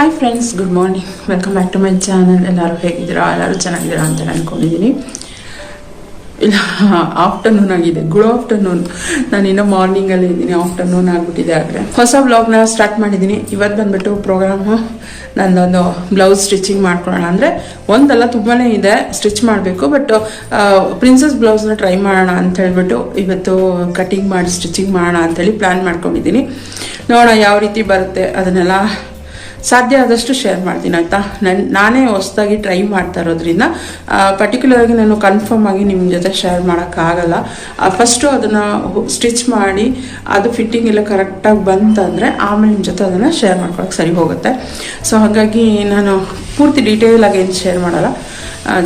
Hi friends good morning welcome back to my channel ಎಲ್ಲರೂ ಹೇಗಿದ್ದೀರಾ? ಎಲ್ಲರೂ ಚೆನ್ನಾಗಿದ್ದೀರಾ ಅಂತ ಅಂದ್ಕೊಂಡಿದ್ದೀನಿ ಇಲ್ಲ ಆಫ್ಟರ್ನೂನ್ ಆಗಿದೆ. ಗುಡ್ ಆಫ್ಟರ್ನೂನ್ ನಾನು ಇನ್ನೂ ಮಾರ್ನಿಂಗಲ್ಲಿ ಇದ್ದೀನಿ. ಆಫ್ಟರ್ನೂನ್ ಆಗಿಬಿಟ್ಟಿದೆ ಆದರೆ. ಹೊಸ ಬ್ಲಾಗ್ನ ಸ್ಟಾರ್ಟ್ ಮಾಡಿದ್ದೀನಿ. ಇವತ್ತು ಬಂದ್ಬಿಟ್ಟು ಪ್ರೋಗ್ರಾಮು ನಂದೊಂದು ಬ್ಲೌಸ್ ಸ್ಟಿಚಿಂಗ್ ಮಾಡ್ಕೊಳ್ಳೋಣ. ಅಂದರೆ ಒಂದಲ್ಲ ತುಂಬಾ ಇದೆ ಸ್ಟಿಚ್ ಮಾಡಬೇಕು. ಬಟ್ ಪ್ರಿನ್ಸಸ್ ಬ್ಲೌಸ್ನ ಟ್ರೈ ಮಾಡೋಣ ಅಂತ ಹೇಳ್ಬಿಟ್ಟು ಇವತ್ತು ಕಟಿಂಗ್ ಮಾಡಿ ಸ್ಟಿಚಿಂಗ್ ಮಾಡೋಣ ಅಂತೇಳಿ ಪ್ಲ್ಯಾನ್ ಮಾಡ್ಕೊಂಡಿದ್ದೀನಿ. ನೋಡೋಣ ಯಾವ ರೀತಿ ಬರುತ್ತೆ. ಅದನ್ನೆಲ್ಲ ಸಾಧ್ಯ ಆದಷ್ಟು ಶೇರ್ ಮಾಡ್ತೀನಿ, ಆಯಿತಾ? ನನ್ನ ನಾನೇ ಹೊಸ್ದಾಗಿ ಟ್ರೈ ಮಾಡ್ತಾ ಇರೋದ್ರಿಂದ ಪರ್ಟಿಕ್ಯುಲರ್ ಆಗಿ ನಾನು ಕನ್ಫರ್ಮ್ ಆಗಿ ನಿಮ್ಮ ಜೊತೆ ಶೇರ್ ಮಾಡೋಕ್ಕಾಗಲ್ಲ. ಫಸ್ಟು ಅದನ್ನು ಸ್ಟಿಚ್ ಮಾಡಿ, ಅದು ಫಿಟ್ಟಿಂಗ್ ಎಲ್ಲ ಕರೆಕ್ಟಾಗಿ ಬಂತಂದರೆ, ಆಮೇಲೆ ನಿಮ್ಮ ಜೊತೆ ಅದನ್ನು ಶೇರ್ ಮಾಡ್ಕೊಳಕ್ಕೆ ಸರಿ ಹೋಗುತ್ತೆ. ಸೊ ಹಾಗಾಗಿ ನಾನು ಪೂರ್ತಿ ಡೀಟೇಲ್ ಆಗಿ ಏನು ಶೇರ್ ಮಾಡಲ್ಲ.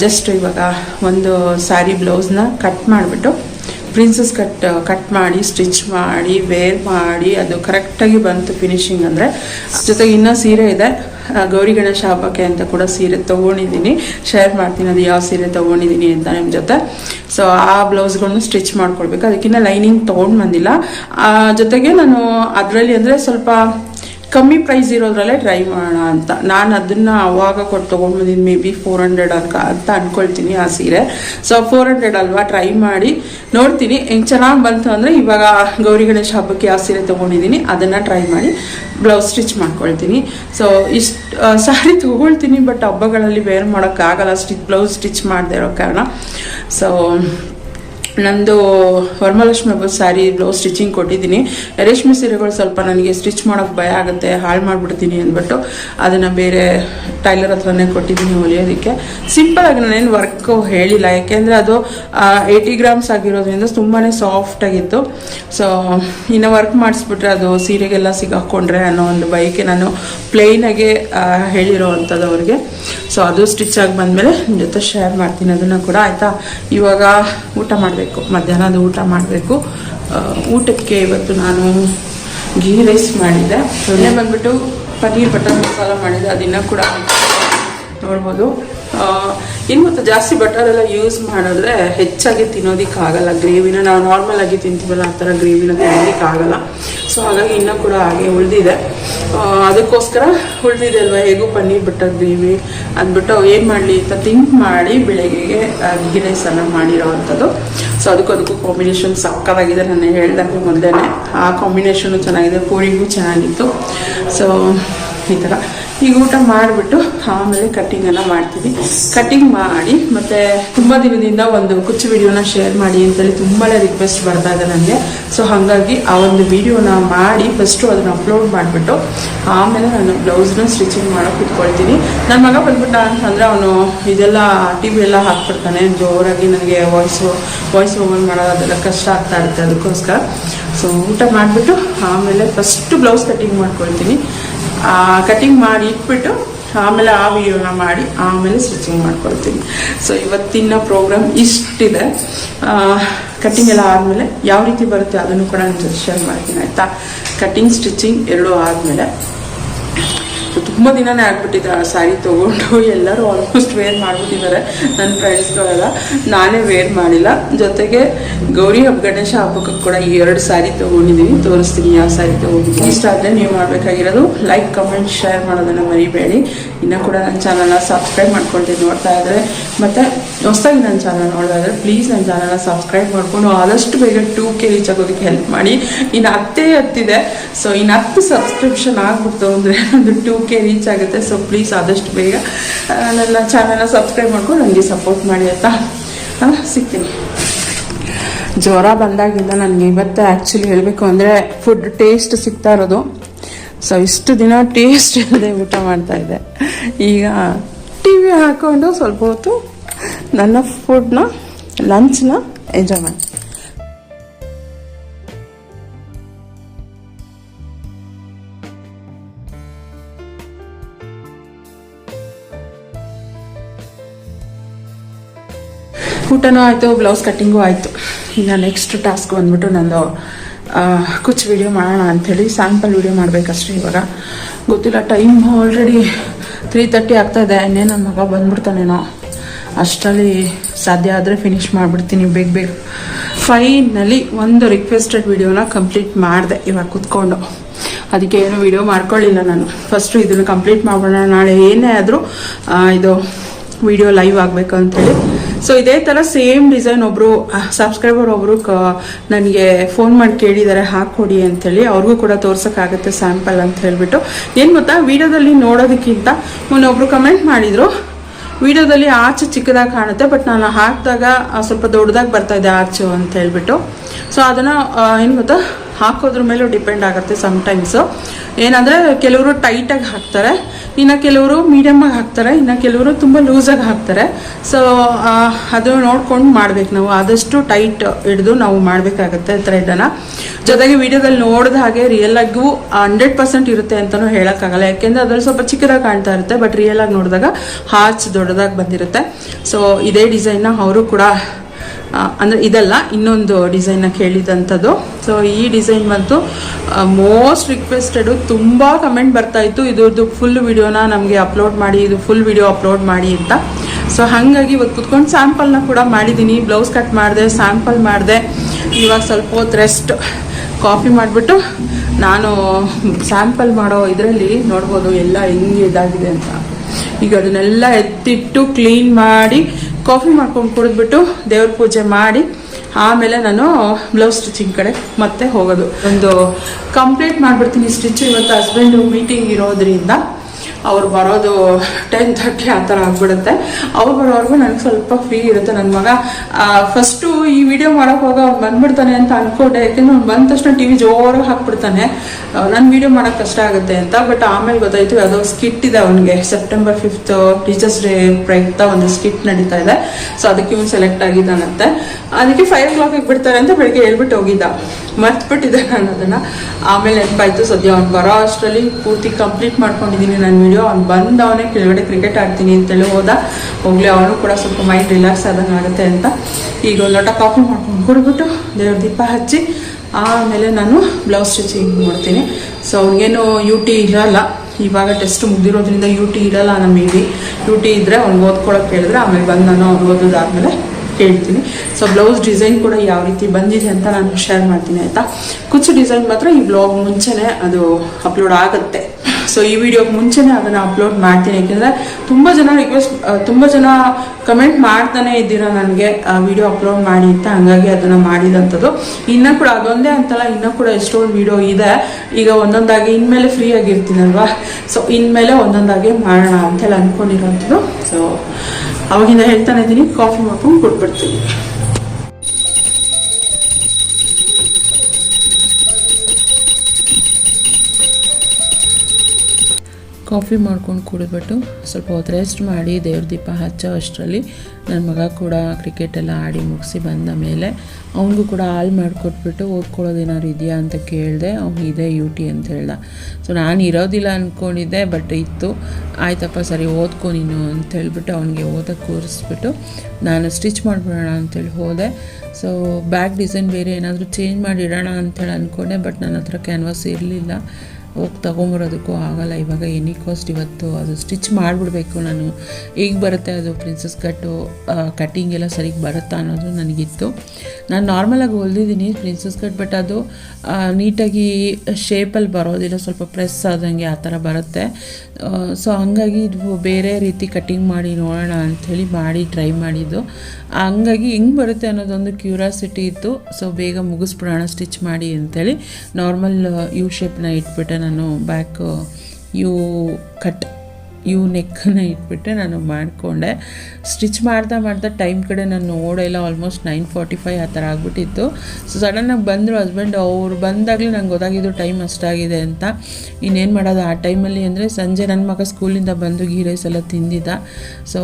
ಜಸ್ಟ್ ಇವಾಗ ಒಂದು ಸ್ಯಾರಿ ಬ್ಲೌಸ್ನ ಕಟ್ ಮಾಡಿಬಿಟ್ಟು ಪ್ರಿನ್ಸಸ್ ಕಟ್ ಕಟ್ ಮಾಡಿ ಸ್ಟಿಚ್ ಮಾಡಿ ವೇರ್ ಮಾಡಿ, ಅದು ಕರೆಕ್ಟಾಗಿ ಬಂತು ಫಿನಿಶಿಂಗ್ ಅಂದರೆ. ಜೊತೆಗೆ ಇನ್ನೂ ಸೀರೆ ಇದೆ. ಗೌರಿ ಗಣೇಶ ಹಬ್ಬಕ್ಕೆ ಅಂತ ಕೂಡ ಸೀರೆ ತೊಗೊಂಡಿದ್ದೀನಿ. ಶೇರ್ ಮಾಡ್ತೀನಿ, ಅದು ಯಾವ ಸೀರೆ ತೊಗೊಂಡಿದ್ದೀನಿ ಅಂತ ನಿಮ್ಮ ಜೊತೆ. ಸೊ ಆ ಬ್ಲೌಸ್ಗಳನ್ನು ಸ್ಟಿಚ್ ಮಾಡ್ಕೊಳ್ಬೇಕು ಅದಕ್ಕಿಂತ ಲೈನಿಂಗ್ ತೊಗೊಂಡು ಬಂದಿಲ್ಲ. ಜೊತೆಗೆ ನಾನು ಅದರಲ್ಲಿ ಅಂದರೆ ಸ್ವಲ್ಪ ಕಮ್ಮಿ ಪ್ರೈಸ್ ಇರೋದ್ರಲ್ಲೇ ಟ್ರೈ ಮಾಡೋಣ ಅಂತ. ನಾನು ಅದನ್ನ ಅವಾಗ ಕೊಟ್ಟು ತೊಗೊಂಡ್ಬಂದಿದ್ದು ಮೇ ಬಿ ಫೋರ್ ಹಂಡ್ರೆಡ್ ಅಂತ ಅಂತ ಅನ್ಕೊಳ್ತೀನಿ ಆ ಸೀರೆ. ಸೊ ಫೋರ್ ಹಂಡ್ರೆಡ್ ಅಲ್ವಾ ಟ್ರೈ ಮಾಡಿ ನೋಡ್ತೀನಿ ಹೆಂಗೆ ಚೆನ್ನಾಗಿ ಬಂತು ಅಂದರೆ ಇವಾಗ ಗೌರಿ ಗಣೇಶ ಹಬ್ಬಕ್ಕೆ ಯಾವ ಸೀರೆ ತೊಗೊಂಡಿದ್ದೀನಿ ಅದನ್ನು ಟ್ರೈ ಮಾಡಿ ಬ್ಲೌಸ್ ಸ್ಟಿಚ್ ಮಾಡ್ಕೊಳ್ತೀನಿ. ಸೊ ಇಷ್ಟು ಸಾರಿ ತೊಗೊಳ್ತೀನಿ ಬಟ್ ಹಬ್ಬಗಳಲ್ಲಿ ವೇರ್ ಮಾಡೋಕ್ಕಾಗಲ್ಲ. ಸ್ಟಿಚ್ ಬ್ಲೌಸ್ ಸ್ಟಿಚ್ ಮಾಡದೇ ಇರೋ ಕಾರಣ. ಸೊ ನಂದು ವರಮಹಾಲಕ್ಷ್ಮಿ ಹಬ್ಬದ ಸ್ಯಾರಿ ಬ್ಲೌಸ್ ಸ್ಟಿಚಿಂಗ್ ಕೊಟ್ಟಿದ್ದೀನಿ. ರೇಷ್ಮೆ ಸೀರೆಗಳು ಸ್ವಲ್ಪ ನನಗೆ ಸ್ಟಿಚ್ ಮಾಡೋಕ್ಕೆ ಭಯ ಆಗುತ್ತೆ, ಹಾಳು ಮಾಡಿಬಿಡ್ತೀನಿ ಅಂದ್ಬಿಟ್ಟು ಅದನ್ನು ಬೇರೆ ಟೈಲರ್ ಹತ್ರನೇ ಕೊಟ್ಟಿದ್ದೀನಿ ಹೊಲಿಯೋದಕ್ಕೆ. ಸಿಂಪಲಾಗಿ ನಾನೇನು ವರ್ಕು ಹೇಳಿಲ್ಲ, ಯಾಕೆಂದರೆ ಅದು ಏಯ್ಟಿ ಗ್ರಾಮ್ಸ್ ಆಗಿರೋದ್ರಿಂದ ತುಂಬಾ ಸಾಫ್ಟಾಗಿತ್ತು ಸೊ ಇನ್ನು ವರ್ಕ್ ಮಾಡಿಸ್ಬಿಟ್ರೆ ಅದು ಸೀರೆಗೆಲ್ಲ ಸಿಗಾಕೊಂಡ್ರೆ ಅನ್ನೋ ಒಂದು ಬೈಕೆ ನಾನು ಪ್ಲೇನಾಗೆ ಹೇಳಿರೋ ಅಂಥದ್ದು ಅವ್ರಿಗೆ ಸೊ ಅದು ಸ್ಟಿಚ್ ಆಗಿ ಬಂದಮೇಲೆ ನಿಮ್ಮ ಜೊತೆ ಶೇರ್ ಮಾಡ್ತೀನಿ ಅದನ್ನು ಕೂಡ, ಆಯಿತಾ? ಇವಾಗ ಊಟ ಮಾಡಬೇಕು ಮಧ್ಯಾಹ್ನದ ಊಟ ಮಾಡಬೇಕು. ಊಟಕ್ಕೆ ಇವತ್ತು ನಾನು ಗೀ ರೈಸ್ ಮಾಡಿದ್ದೆ. ಸೊನ್ನೆ ಬಂದ್ಬಿಟ್ಟು ಪನ್ನೀರ್ ಬಟರ್ ಮಸಾಲ ಮಾಡಿದ್ದೆ. ಅದನ್ನ ಕೂಡ ನೋಡ್ಬೋದು. ಇನ್ನು ಮತ್ತು ಜಾಸ್ತಿ ಬಟರ್ ಎಲ್ಲ ಯೂಸ್ ಮಾಡಿದ್ರೆ ಹೆಚ್ಚಾಗಿ ತಿನ್ನೋದಕ್ಕಾಗಲ್ಲ. ಗ್ರೇವಿನ ನಾವು ನಾರ್ಮಲ್ ಆಗಿ ತಿಂತೀವಲ್ಲ, ಆ ಥರ ಗ್ರೇವಿನ ತಿನ್ನೋದಕ್ಕಾಗಲ್ಲ. ಸೊ ಹಾಗಾಗಿ ಇನ್ನೂ ಕೂಡ ಹಾಗೆ ಉಳಿದಿದೆ. ಅದಕ್ಕೋಸ್ಕರ ಉಳಿದಿದೆ ಅಲ್ವಾ, ಹೇಗೂ ಪನ್ನೀರ್ ಬಟರ್ ಗ್ರೇವಿ ಅಂದ್ಬಿಟ್ಟು ಏನು ಮಾಡಲಿ ಅಂತ ಥಿಂಕ್ ಮಾಡಿ ಬೆಳಗ್ಗೆಗೆ ಗೀ ರೈಸನ್ನು ಮಾಡಿರೋ ಅಂಥದ್ದು ಸೊ ಅದಕ್ಕೂ ಕಾಂಬಿನೇಷನ್ ಸಕ್ಕತ್ತಾಗಿದೆ ನಾನು ಹೇಳ್ದಂಗೆ ಮೊದಲೇ ಆ ಕಾಂಬಿನೇಷನು ಚೆನ್ನಾಗಿದೆ, ಪೂರಿಗೂ ಚೆನ್ನಾಗಿತ್ತು. ಸೊ ಈ ಥರ. ಈಗ ಊಟ ಮಾಡಿಬಿಟ್ಟು ಆಮೇಲೆ ಕಟ್ಟಿಂಗನ್ನು ಮಾಡ್ತೀವಿ. ಕಟ್ಟಿಂಗ್ ಮಾಡಿ, ಮತ್ತೆ ತುಂಬ ದಿನದಿಂದ ಒಂದು ಕುಚ್ಚು ವಿಡಿಯೋನ ಶೇರ್ ಮಾಡಿ ಅಂತೇಳಿ ತುಂಬಾ ರಿಕ್ವೆಸ್ಟ್ ಬರ್ತಾ ಇದೆ ನನಗೆ ಸೊ ಹಾಗಾಗಿ ಆ ಒಂದು ವಿಡಿಯೋನ ಮಾಡಿ ಫಸ್ಟು ಅದನ್ನು ಅಪ್ಲೋಡ್ ಮಾಡಿಬಿಟ್ಟು ಆಮೇಲೆ ನಾನು ಬ್ಲೌಸ್ನ ಸ್ಟಿಚಿಂಗ್ ಮಾಡೋಕೆ ಕುತ್ಕೊಳ್ತೀನಿ. ನನ್ನ ಮಗ ಬಂದ್ಬಿಟ್ಟ ಅಂತಂದರೆ ಅವನು ಇದೆಲ್ಲ ಟಿ ವಿ ಎಲ್ಲ ಹಾಕ್ಬಿಡ್ತಾನೆ. ಜೋರಾಗಿ ನನಗೆ ವಾಯ್ಸು ವಾಯ್ಸ್ ಓವರ್ ಮಾಡೋದು ಅದೆಲ್ಲ ಕಷ್ಟ ಆಗ್ತಾ ಇರುತ್ತೆ ಅದಕ್ಕೋಸ್ಕರ. ಸೊ ಊಟ ಮಾಡಿಬಿಟ್ಟು ಆಮೇಲೆ ಫಸ್ಟು ಬ್ಲೌಸ್ ಕಟ್ಟಿಂಗ್ ಮಾಡ್ಕೊಳ್ತೀನಿ. ಕಟಿಂಗ್ ಮಾಡಿ ಇಟ್ಬಿಟ್ಟು ಆಮೇಲೆ ಆ ವಿಡಿಯೋನ ಮಾಡಿ ಆಮೇಲೆ ಸ್ಟಿಚಿಂಗ್ ಮಾಡ್ಕೊಳ್ತೀನಿ. ಸೊ ಇವತ್ತಿನ ಪ್ರೋಗ್ರಾಮ್ ಇಷ್ಟಿದೆ. ಕಟ್ಟಿಂಗ್ ಎಲ್ಲ ಆದಮೇಲೆ ಯಾವ ರೀತಿ ಬರುತ್ತೆ ಅದನ್ನು ಕೂಡ ನಾನು ಶೇರ್ ಮಾಡ್ತೀನಿ, ಆಯಿತಾ? ಕಟ್ಟಿಂಗ್ ಸ್ಟಿಚಿಂಗ್ ಎರಡೂ ಆದಮೇಲೆ. ತುಂಬ ದಿನನೇ ಆಗ್ಬಿಟ್ಟಿದೆ ಆ ಸ್ಯಾರಿ ತೊಗೊಂಡು. ಎಲ್ಲರೂ ಆಲ್ಮೋಸ್ಟ್ ವೇರ್ ಮಾಡ್ಬಿಟ್ಟಿದ್ದಾರೆ ನನ್ನ ಫ್ರೆಂಡ್ಸ್ಗಳೆಲ್ಲ ನಾನೇ ವೇರ್ ಮಾಡಿಲ್ಲ. ಜೊತೆಗೆ ಗೌರಿ ಹಬ್ಬ ಗಣೇಶ ಹಬ್ಬಕ್ಕೆ ಕೂಡ ಈ ಎರಡು ಸ್ಯಾರಿ ತೊಗೊಂಡಿದ್ದೀನಿ ತೋರಿಸ್ತೀನಿ ಯಾವ ಸ್ಯಾರಿ ತಗೊಂಡಿದ್ದೀನಿ ಇಷ್ಟ ಆದರೆ ನೀವು ಮಾಡಬೇಕಾಗಿರೋದು ಲೈಕ್ ಕಮೆಂಟ್ ಶೇರ್ ಮಾಡೋದನ್ನು ಮರಿಬೇಡಿ. ಇನ್ನೂ ಕೂಡ ನನ್ನ ಚಾನಲ್ನ ಸಬ್ಸ್ಕ್ರೈಬ್ ಮಾಡ್ಕೊಳ್ತೀನಿ ನೋಡ್ತಾ ಇದ್ದರೆ ಮತ್ತು ಹೊಸದಾಗಿ ನನ್ನ ಚಾನಲ್ ನೋಡ್ತಾ ಪ್ಲೀಸ್ ನನ್ನ ಚಾನಲ್ನ ಸಬ್ಸ್ಕ್ರೈಬ್ ಮಾಡಿಕೊಂಡು ಆದಷ್ಟು ಬೇಗ ಟೂ ಕೆ ರೀಚ್ ಆಗೋದಕ್ಕೆ ಹೆಲ್ಪ್ ಮಾಡಿ. ಇನ್ನು ಹತ್ತೇ ಹತ್ತಿದೆ. ಸೊ ಇನ್ನು ಹತ್ತು ಸಬ್ಸ್ಕ್ರಿಪ್ಷನ್ ಆಗ್ಬಿಡ್ತು ಅಂದರೆ ಒಂದು ಟೂ ಕೆ ರೀಚ್ ಆಗುತ್ತೆ. ಸೊ ಪ್ಲೀಸ್ ಆದಷ್ಟು ಬೇಗ ನನ್ನ ಚಾನಲ್ನ ಸಬ್ಸ್ಕ್ರೈಬ್ ಮಾಡ್ಕೊಂಡು ನನಗೆ ಸಪೋರ್ಟ್ ಮಾಡಿ ಆಯಿತಾ? ಹಾಂ, ಸಿಗ್ತೀನಿ. ಜ್ವರ ಬಂದಾಗಿಂದ ನನಗೆ ಇವತ್ತು ಆ್ಯಕ್ಚುಲಿ ಹೇಳಬೇಕು ಅಂದರೆ ಫುಡ್ ಟೇಸ್ಟ್ ಸಿಗ್ತಾ ಇರೋದು. ಸೊ ಇಷ್ಟು ದಿನ ಟೇಸ್ಟ್ ಇಲ್ಲದೆ ಊಟ ಮಾಡ್ತಾ ಇದ್ದೆ. ಈಗ ಟಿ ವಿ ಹಾಕ್ಕೊಂಡು ಸ್ವಲ್ಪ ಹೊತ್ತು ನನ್ನ ಫುಡ್ನ ಲಂಚ್ನ ಎಂಜಾಯ್ ಮಾಡಿ ಊಟನೂ ಆಯಿತು ಬ್ಲೌಸ್ ಕಟ್ಟಿಂಗು ಆಯಿತು. ಇನ್ನು ನೆಕ್ಸ್ಟ್ ಟಾಸ್ಕ್ ಬಂದ್ಬಿಟ್ಟು ನಂದು ಆ, ಕುಚ್ಚು ವಿಡಿಯೋ ಮಾಡೋಣ ಅಂಥೇಳಿ ಸ್ಯಾಂಪಲ್ ವಿಡಿಯೋ ಮಾಡಬೇಕಷ್ಟೇ ಇವಾಗ. ಗೊತ್ತಿಲ್ಲ ಟೈಮ್ ಆಲ್ರೆಡಿ ತ್ರೀ ತರ್ಟಿ ಆಗ್ತಾಯಿದೆ ಇನ್ನೇ ನನ್ನ ಮಗ ಬಂದ್ಬಿಡ್ತಾನೇನೋ. ಅಷ್ಟರಲ್ಲಿ ಸಾಧ್ಯ ಆದರೆ ಫಿನಿಶ್ ಮಾಡಿಬಿಡ್ತೀನಿ. ಬೇಗ ಬೇಗ ಫೈನಲಿ ಒಂದು ರಿಕ್ವೆಸ್ಟೆಡ್ ವಿಡಿಯೋನ ಕಂಪ್ಲೀಟ್ ಮಾಡಿದೆ ಇವಾಗ ಕುತ್ಕೊಂಡು. ಅದಕ್ಕೆ ಏನು ವಿಡಿಯೋ ಮಾಡ್ಕೊಳ್ಳಿಲ್ಲ ನಾನು. ಫಸ್ಟು ಇದನ್ನು ಕಂಪ್ಲೀಟ್ ಮಾಡೋಣ ನಾಳೆ ಏನೇ ಆದರೂ ಇದು ವಿಡಿಯೋ ಲೈವ್ ಆಗಬೇಕು ಅಂತೇಳಿ ಸೊ ಇದೇ ಥರ ಸೇಮ್ ಡಿಸೈನ್ ಒಬ್ಬರು ಸಬ್ಸ್ಕ್ರೈಬರ್ ಒಬ್ಬರು ನನಗೆ ಫೋನ್ ಮಾಡಿ ಕೇಳಿದ್ದಾರೆ ಹಾಕ್ಕೊಡಿ ಅಂತೇಳಿ ಅವ್ರಿಗೂ ಕೂಡ ತೋರ್ಸೋಕ್ಕಾಗುತ್ತೆ ಸ್ಯಾಂಪಲ್ ಅಂತ ಹೇಳ್ಬಿಟ್ಟು. ಏನು ಗೊತ್ತಾ? ವಿಡಿಯೋದಲ್ಲಿ ನೋಡೋದಕ್ಕಿಂತ ಮೊನ್ನೊಬ್ರು ಕಮೆಂಟ್ ಮಾಡಿದರು, ವಿಡಿಯೋದಲ್ಲಿ ಆಚೆ ಚಿಕ್ಕದಾಗಿ ಕಾಣುತ್ತೆ ಬಟ್ ನಾನು ಹಾಕಿದಾಗ ಸ್ವಲ್ಪ ದೊಡ್ಡದಾಗಿ ಬರ್ತಾ ಇದೆ ಆಚು ಅಂತ ಹೇಳ್ಬಿಟ್ಟು. ಸೊ ಅದನ್ನು ಏನು ಗೊತ್ತಾ? ಹಾಕೋದ್ರ ಮೇಲೂ ಡಿಪೆಂಡ್ ಆಗುತ್ತೆ ಸಮ್ಟೈಮ್ಸು ಏನಂದರೆ ಕೆಲವರು ಟೈಟಾಗಿ ಹಾಕ್ತಾರೆ, ಇನ್ನು ಕೆಲವರು ಮೀಡಿಯಮ್ಮಾಗಿ ಹಾಕ್ತಾರೆ, ಇನ್ನು ಕೆಲವರು ತುಂಬ ಲೂಸಾಗಿ ಹಾಕ್ತಾರೆ. ಸೊ ಅದು ನೋಡ್ಕೊಂಡು ಮಾಡ್ಬೇಕು ನಾವು. ಆದಷ್ಟು ಟೈಟ್ ಹಿಡಿದು ನಾವು ಮಾಡಬೇಕಾಗತ್ತೆ ಥ್ರೆಡನ್ನು ಜೊತೆಗೆ ವಿಡಿಯೋದಲ್ಲಿ ನೋಡಿದ ಹಾಗೆ ರಿಯಲ್ ಆಗೂ ಹಂಡ್ರೆಡ್ ಪರ್ಸೆಂಟ್ ಇರುತ್ತೆ ಅಂತಲೂ ಹೇಳೋಕ್ಕಾಗಲ್ಲ. ಯಾಕೆಂದರೆ ಅದ್ರಲ್ಲಿ ಸ್ವಲ್ಪ ಚಿಕ್ಕದಾಗಿ ಕಾಣ್ತಾ ಇರುತ್ತೆ ಬಟ್ ರಿಯಲಾಗಿ ನೋಡಿದಾಗ ಹಾಚ್ ದೊಡ್ಡದಾಗಿ ಬಂದಿರುತ್ತೆ. ಸೊ ಇದೇ ಡಿಸೈನ್ನ ಅವರು ಕೂಡ ಅಂದ್ರೆ ಇದಲ್ಲ, ಇನ್ನೊಂದು ಡಿಸೈನ್ನ ಕೇಳಿದಂಥದ್ದು. ಸೊ ಈ ಡಿಸೈನ್ ಬಂತು ಮೋಸ್ಟ್ ರಿಕ್ವೆಸ್ಟೆಡು ತುಂಬ ಕಮೆಂಟ್ ಬರ್ತಾ ಇತ್ತು. ಇದ್ರದ್ದು ಫುಲ್ ವಿಡಿಯೋನ ನಮಗೆ ಅಪ್ಲೋಡ್ ಮಾಡಿ, ಇದು ಫುಲ್ ವಿಡಿಯೋ ಅಪ್ಲೋಡ್ ಮಾಡಿ ಅಂತ. ಸೊ ಹಾಗಾಗಿ ಇವತ್ತು ಕುತ್ಕೊಂಡು ಸ್ಯಾಂಪಲ್ನ ಕೂಡ ಮಾಡಿದ್ದೀನಿ ಬ್ಲೌಸ್ ಕಟ್ ಮಾಡಿದೆ ಸ್ಯಾಂಪಲ್ ಮಾಡಿದೆ. ಇವಾಗ ಸ್ವಲ್ಪ ಹೊತ್ತು ರೆಸ್ಟ್ ಕಾಫಿ ಮಾಡಿಬಿಟ್ಟು ನಾನು ಸ್ಯಾಂಪಲ್ ಮಾಡೋ ಇದರಲ್ಲಿ ನೋಡ್ಬೋದು ಎಲ್ಲ ಹೆಂಗೆ ಇದಾಗಿದೆ ಅಂತ. ಈಗ ಅದನ್ನೆಲ್ಲ ಎತ್ತಿಟ್ಟು ಕ್ಲೀನ್ ಮಾಡಿ ಕಾಫಿ ಮಾಡ್ಕೊಂಡು ಕುಡಿದ್ಬಿಟ್ಟು ದೇವ್ರ ಪೂಜೆ ಮಾಡಿ, ಆಮೇಲೆ ನಾನು ಬ್ಲೌಸ್ ಸ್ಟಿಚಿಂಗ್ ಕಡೆ ಮತ್ತೆ ಹೋಗೋದು. ಒಂದು ಕಂಪ್ಲೀಟ್ ಮಾಡಿಬಿಡ್ತೀನಿ ಸ್ಟಿಚ್ ಇವತ್ತು ಹಸ್ಬೆಂಡು ಮೀಟಿಂಗ್ ಇರೋದ್ರಿಂದ. ಅವ್ರು ಬರೋದು ಟೆನ್ ತರ್ಟಿ ಆ ಥರ ಆಗ್ಬಿಡುತ್ತೆ. ಅವ್ರು ಬರೋವರೆಗೂ ನನಗೆ ಸ್ವಲ್ಪ ಫ್ರೀ ಇರುತ್ತೆ ನನ್ನ ಮಗ. ಫಸ್ಟು ಈ ವಿಡಿಯೋ ಮಾಡೋಕೆ ಹೋಗ ಅವ್ನು ಬಂದ್ಬಿಡ್ತಾನೆ ಅಂತ ಅನ್ಕೊಂಡೆ. ಯಾಕೆಂದ್ರೆ ಅವ್ನು ಬಂದ ತಕ್ಷಣ ಟಿ ವಿ ಜೋರಾಗಿ ಹಾಕ್ಬಿಡ್ತಾನೆ. ನಾನು ವಿಡಿಯೋ ಮಾಡೋಕೆ ಕಷ್ಟ ಆಗುತ್ತೆ ಅಂತ. ಬಟ್ ಆಮೇಲೆ ಗೊತ್ತಾಯ್ತು ಯಾವುದೋ ಸ್ಕಿಟ್ ಇದೆ ಅವನಿಗೆ. ಸೆಪ್ಟೆಂಬರ್ ಫಿಫ್ತ್ ಟೀಚರ್ಸ್ ಡೇ ಪ್ರಯುಕ್ತ ಒಂದು ಸ್ಕಿಟ್ ನಡೀತಾ ಇದೆ. ಸೊ ಅದಕ್ಕೆ ಇವನು ಸೆಲೆಕ್ಟ್ ಆಗಿದ್ದಾನಂತೆ. ಅದಕ್ಕೆ ಫೈವ್ ಓ ಕ್ಲಾಕಿಗೆ ಬಿಡ್ತಾರೆ ಅಂತ ಬೆಳಿಗ್ಗೆ ಹೇಳ್ಬಿಟ್ಟು ಹೋಗಿದ್ದ. ಮರ್ತ್ಬಿಟ್ಟಿದ್ದೆ ನಾನು ಅದನ್ನು. ಆಮೇಲೆ ನೆನಪಾಯ್ತು, ಸದ್ಯ ಅವ್ನು ಬರೋ ಅಷ್ಟರಲ್ಲಿ ಪೂರ್ತಿ ಕಂಪ್ಲೀಟ್ ಮಾಡ್ಕೊಂಡಿದ್ದೀನಿ ನನ್ನ ವಿಡಿಯೋ ಅವ್ನು ಬಂದವನೇ ಕೆಳಗಡೆ ಕ್ರಿಕೆಟ್ ಆಡ್ತೀನಿ ಅಂತೇಳಿ ಹೋದ. ಹೋಗ್ಲಿ, ಅವನು ಕೂಡ ಸ್ವಲ್ಪ ಮೈಂಡ್ ರಿಲ್ಯಾಕ್ಸ್ ಆದಂಗಾಗುತ್ತೆ ಅಂತ. ಈಗ ಒಂದು ಲೋಟ ಕಾಫಿ ಮಾಡ್ಕೊಂಡು ಕುಡಿದ್ಬಿಟ್ಟು ದೇವ್ರ ದೀಪ ಹಚ್ಚಿ, ಆಮೇಲೆ ನಾನು ಬ್ಲೌಸ್ ಸ್ಟಿಚಿಂಗ್ ಮಾಡ್ತೀನಿ. ಸೊ ಅವ್ನಿಗೇನು ಯು ಟಿ ಇರಲ್ಲ. ಇವಾಗ ಟೆಸ್ಟ್ ಮುಗಿದಿರೋದ್ರಿಂದ ಯು ಟಿ ಇರಲ್ಲ ನಮ್ಮ ಯುಟಿ ಯು ಟಿ ಇದ್ದರೆ ಅವ್ನಿಗೆ ಓದ್ಕೊಳಕ್ಕೆ ಹೇಳಿದ್ರೆ ಆಮೇಲೆ ಬಂದು ನಾನು ಅವ್ನು ಓದೋದಾದ್ಮೇಲೆ ಕೇಳ್ತೀನಿ. ಸೊ ಬ್ಲೌಸ್ ಡಿಸೈನ್ ಕೂಡ ಯಾವ ರೀತಿ ಬಂದಿದೆ ಅಂತ ನಾನು ಶೇರ್ ಮಾಡ್ತೀನಿ ಆಯಿತಾ? ಕುಚ್ಚು ಡಿಸೈನ್ ಮಾತ್ರ ಈ ಬ್ಲಾಗ್ ಮುಂಚೆನೇ ಅದು ಅಪ್ಲೋಡ್ ಆಗುತ್ತೆ. ಸೊ ಈ ವಿಡಿಯೋಗೆ ಮುಂಚೆನೇ ಅದನ್ನು ಅಪ್ಲೋಡ್ ಮಾಡ್ತೀನಿ. ಯಾಕೆಂದರೆ ತುಂಬ ಜನ ರಿಕ್ವೆಸ್ಟ್ ತುಂಬ ಜನ ಕಮೆಂಟ್ ಮಾಡ್ತಾನೆ ಇದ್ದೀರಾ ನನಗೆ ವಿಡಿಯೋ ಅಪ್ಲೋಡ್ ಮಾಡಿ ಅಂತ. ಹಂಗಾಗಿ ಅದನ್ನು ಮಾಡಿದಂಥದ್ದು. ಇನ್ನೂ ಕೂಡ ಅದೊಂದೇ ಅಂತಲ್ಲ, ಇನ್ನೂ ಕೂಡ ಎಷ್ಟೊಂದು ವಿಡಿಯೋ ಇದೆ. ಈಗ ಒಂದೊಂದಾಗಿ ಇನ್ಮೇಲೆ ಫ್ರೀ ಆಗಿರ್ತೀನಲ್ವಾ? ಸೊ ಇನ್ಮೇಲೆ ಒಂದೊಂದಾಗಿ ಮಾಡೋಣ ಅಂತೆಲ್ಲ ಅಂದ್ಕೊಂಡಿರೋಂಥದ್ದು ಸೊ ಅವಾಗಿಂದ ಹೇಳ್ತಾನೆ ಇದ್ದೀನಿ ಕಾಫಿ ಮಾಡ್ಕೊಂಡು ಕೊಟ್ಬಿಡ್ತೀನಿ. ಕಾಫಿ ಮಾಡ್ಕೊಂಡು ಕುಡಿದ್ಬಿಟ್ಟು ಸ್ವಲ್ಪ ಹೊತ್ತು ರೆಸ್ಟ್ ಮಾಡಿ ದೇವ್ರ ದೀಪ ಹಚ್ಚೋ ಅಷ್ಟರಲ್ಲಿ ನನ್ನ ಮಗ ಕೂಡ ಕ್ರಿಕೆಟ್ ಎಲ್ಲ ಆಡಿ ಮುಗಿಸಿ ಬಂದ ಮೇಲೆ ಅವನಿಗೂ ಕೂಡ ಹಾಲು ಮಾಡಿಕೊಟ್ಬಿಟ್ಟು ಓದ್ಕೊಳ್ಳೋದು ಏನಾದ್ರು ಇದೆಯಾ ಅಂತ ಕೇಳಿದೆ, ಅವ್ನು ಇದೆ ಯು ಟಿ ಅಂತ ಹೇಳ್ದ. ಸೊ ನಾನು ಇರೋದಿಲ್ಲ ಅಂದ್ಕೊಂಡಿದ್ದೆ ಬಟ್ ಇತ್ತು. ಆಯ್ತಪ್ಪ, ಸರಿ, ಓದ್ಕೊ ನೀನು ಅಂತ ಹೇಳ್ಬಿಟ್ಟು ಅವನಿಗೆ ಓದಕ್ಕೆ ಕೂರಿಸ್ಬಿಟ್ಟು ನಾನು ಸ್ಟಿಚ್ ಮಾಡಿಬಿಡೋಣ ಅಂತೇಳಿ ಹೋದೆ. ಸೊ ಬ್ಯಾಗ್ ಡಿಸೈನ್ ಬೇರೆ ಏನಾದರೂ ಚೇಂಜ್ ಮಾಡಿ ಇಡೋಣ ಅಂತೇಳಿ ಅಂದ್ಕೊಂಡೆ ಬಟ್ ನನ್ನ ಹತ್ರ ಕ್ಯಾನ್ವಾಸ್ ಇರಲಿಲ್ಲ. ಹೋಗಿ ತೊಗೊಂಬರೋದಕ್ಕೂ ಆಗಲ್ಲ. ಇವಾಗ ಎನಿ ಕಾಸ್ಟ್ ಇವತ್ತು ಅದು ಸ್ಟಿಚ್ ಮಾಡಿಬಿಡ್ಬೇಕು ನಾನು. ಈಗ ಬರುತ್ತೆ ಅದು ಪ್ರಿನ್ಸಸ್ ಕಟ್ಟು ಕಟ್ಟಿಂಗ್ ಎಲ್ಲ ಸರಿಗೆ ಬರುತ್ತಾ ಅನ್ನೋದು ನನಗಿತ್ತು. ನಾನು ನಾರ್ಮಲಾಗಿ ಹೊಲ್ದಿದ್ದೀನಿ ಪ್ರಿನ್ಸಸ್ ಕಟ್ ಬಟ್ ಅದು ನೀಟಾಗಿ ಶೇಪಲ್ಲಿ ಬರೋದಿಲ್ಲ. ಸ್ವಲ್ಪ ಪ್ರೆಸ್ ಆದಂಗೆ ಆ ಥರ ಬರುತ್ತೆ. ಸೊ ಹಂಗಾಗಿ ಇದು ಬೇರೆ ರೀತಿ ಕಟ್ಟಿಂಗ್ ಮಾಡಿ ನೋಡೋಣ ಅಂಥೇಳಿ ಮಾಡಿ ಟ್ರೈ ಮಾಡಿದ್ದು. ಹಂಗಾಗಿ ಹೆಂಗೆ ಬರುತ್ತೆ ಅನ್ನೋದೊಂದು ಕ್ಯೂರಿಯಾಸಿಟಿ ಇತ್ತು. ಸೊ ಬೇಗ ಮುಗಿಸ್ಬಿಡೋಣ ಸ್ಟಿಚ್ ಮಾಡಿ ಅಂಥೇಳಿ ನಾರ್ಮಲ್ ಯು ಶೇಪ್ನ ಇಟ್ಬಿಟ್ಟೆ ನಾನು ಬ್ಯಾಕ್ ಯು ಕಟ್ ಯು ನೆಕ್ಕನ್ನು ಇಟ್ಬಿಟ್ಟೆ ನಾನು ಮಾಡಿಕೊಂಡೆ. ಸ್ಟಿಚ್ ಮಾಡ್ತಾ ಮಾಡ್ತಾ ಟೈಮ್ ಕಡೆ ನಾನು ನೋಡಿಲ್ಲ ಆಲ್ಮೋಸ್ಟ್ ನೈನ್ ಫಾರ್ಟಿ ಫೈವ್ ಆ ಥರ ಆಗ್ಬಿಟ್ಟಿತ್ತು. ಸೊ ಸಡನ್ನಾಗಿ ಬಂದರು ಹಸ್ಬೆಂಡ್ ಅವ್ರು ಬಂದಾಗಲೇ ನಂಗೆ ಗೊತ್ತಾಗಿದ್ದು ಟೈಮ್ ಅಷ್ಟಾಗಿದೆ ಅಂತ. ಇನ್ನೇನು ಮಾಡೋದು, ಆ ಟೈಮಲ್ಲಿ ಅಂದರೆ ಸಂಜೆ ನನ್ನ ಮಗ ಸ್ಕೂಲಿಂದ ಬಂದು ಗೀ ರೈಸ್ ಎಲ್ಲ ತಿಂದಿದ್ದ. ಸೊ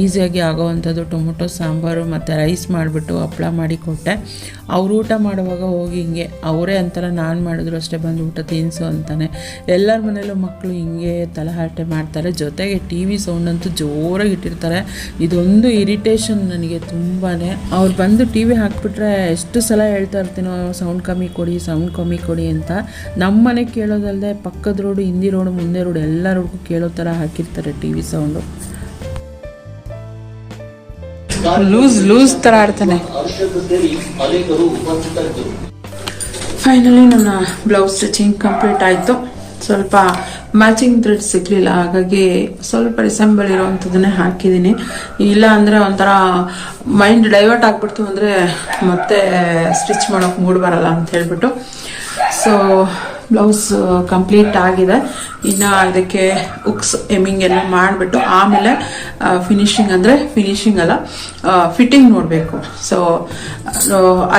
ಈಸಿಯಾಗಿ ಆಗೋವಂಥದ್ದು ಟೊಮೊಟೊ, ಸಾಂಬಾರು ಮತ್ತು ರೈಸ್ ಮಾಡಿಬಿಟ್ಟು ಹಪ್ಪಳ ಮಾಡಿ ಕೊಟ್ಟೆ. ಅವ್ರು ಊಟ ಮಾಡುವಾಗ ಹೋಗಿ ಹಿಂಗೆ, ಅವರೇ ಅಂತಾರ ನಾನು ಮಾಡಿದ್ರು ಅಷ್ಟೇ ಬಂದು ಊಟ ತಿನ್ನಿಸು ಅಂತಾನೆ. ಎಲ್ಲರ ಮನೇಲೂ ಮಕ್ಕಳು ಹಿಂಗೆ ತಲಹಾಟೆ ಮಾಡ್ತಾರೆ. ಜೊತೆಗೆ ಟಿ ವಿ ಸೌಂಡ್ ಅಂತೂ ಜೋರಾಗಿ ಇಟ್ಟಿರ್ತಾರೆ. ಇದೊಂದು ಇರಿಟೇಷನ್ ನನಗೆ ತುಂಬಾ ಅವ್ರು ಬಂದು ಟಿ ವಿ ಹಾಕಿಬಿಟ್ರೆ ಎಷ್ಟು ಸಲ ಹೇಳ್ತಾ ಇರ್ತೀನೋ ಸೌಂಡ್ ಕಮ್ಮಿ ಕೊಡಿ ಸೌಂಡ್ ಕಮ್ಮಿ ಕೊಡಿ ಅಂತ. ನಮ್ಮ ಮನೆ ಕೇಳೋದಲ್ಲದೆ ಪಕ್ಕದ ರೋಡು ಹಿಂದಿ ರೋಡು ಮುಂದೆ ರೋಡು ಎಲ್ಲ ರೋಡ್ಗೂ ಕೇಳೋ ಥರ ಹಾಕಿರ್ತಾರೆ T V sound loose loose ಥರ ಆಡ್ತಾನೆ. ಫೈನಲಿ ನನ್ನ ಬ್ಲೌಸ್ ಸ್ಟಿಚಿಂಗ್ ಕಂಪ್ಲೀಟ್ ಆಯಿತು. ಸ್ವಲ್ಪ ಮ್ಯಾಚಿಂಗ್ ಥ್ರೆಡ್ ಸಿಗ್ಲಿಲ್ಲ. ಹಾಗಾಗಿ ಸ್ವಲ್ಪ ಡಿಸೆಂಬಲ್ ಇರೋವಂಥದ್ದನ್ನೇ ಹಾಕಿದ್ದೀನಿ. ಇಲ್ಲ ಅಂದರೆ ಒಂಥರ ಮೈಂಡ್ ಡೈವರ್ಟ್ ಆಗ್ಬಿಡ್ತು ಅಂದರೆ ಮತ್ತೆ ಸ್ಟಿಚ್ ಮಾಡೋಕೆ ಮೂಡ್ ಬರಲ್ಲ ಅಂತ ಹೇಳ್ಬಿಟ್ಟು. ಸೊ ಬ್ಲೌಸ್ ಕಂಪ್ಲೀಟ್ ಆಗಿದೆ. ಇನ್ನು ಅದಕ್ಕೆ ಉಕ್ಸ್, ಎಮ್ಮಿಂಗ್ ಎಲ್ಲ ಮಾಡಿಬಿಟ್ಟು ಆಮೇಲೆ ಫಿನಿಶಿಂಗ್ ಅಂದರೆ ಫಿನಿಶಿಂಗ್ ಅಲ್ಲ ಫಿಟ್ಟಿಂಗ್ ನೋಡಬೇಕು. ಸೊ